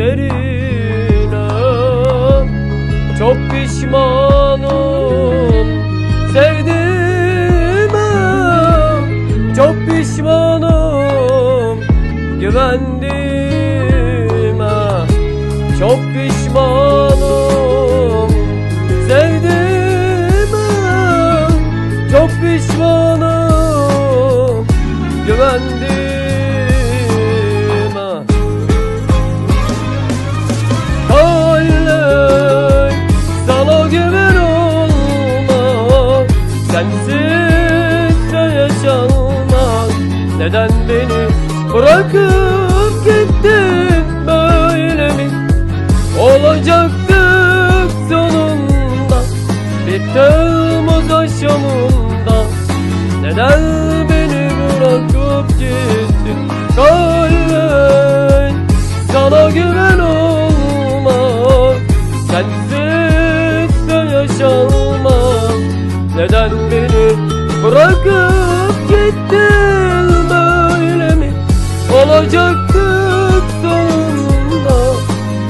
gözlerine Çok pişmanım sevdiğime. Çok pişmanım güvendiğime. Çok pişmanım sevdiğime. Çok pişmanım Neden beni bırakıp gittin böyle mi? Olacaktık sonunda Bir Temmuz akşamında Neden beni bırakıp gittin Kalbin sana güven olmaz Sensiz de yaşanmaz. Neden beni bırakıp Olacaktık sonunda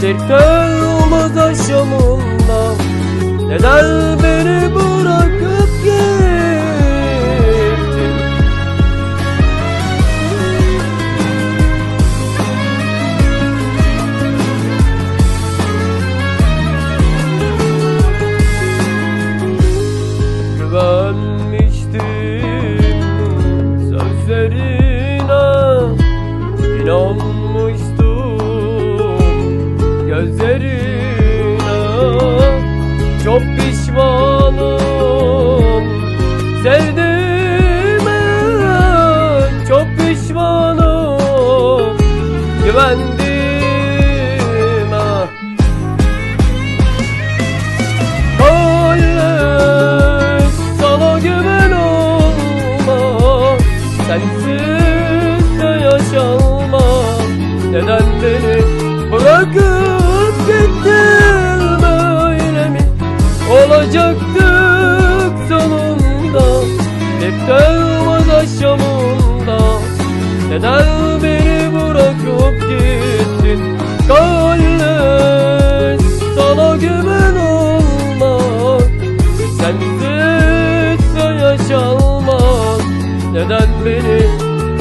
Bir Temmuz akşamında Neden güvendiğime Hayır, sana güven olma Sensiz de yaşanmaz. Neden beni bırakıp gittin böyle mi? Olacaktık sonunda. Bir Temmuz akşamında Neden bırak beni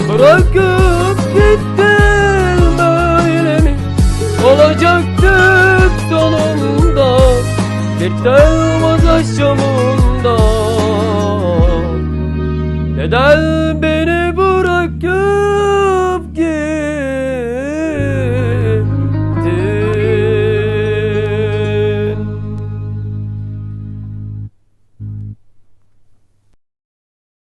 Bırakıp gittin böyle mi? Olacaktık sonunda Bir telvaz aşamında Neden beni bırakıp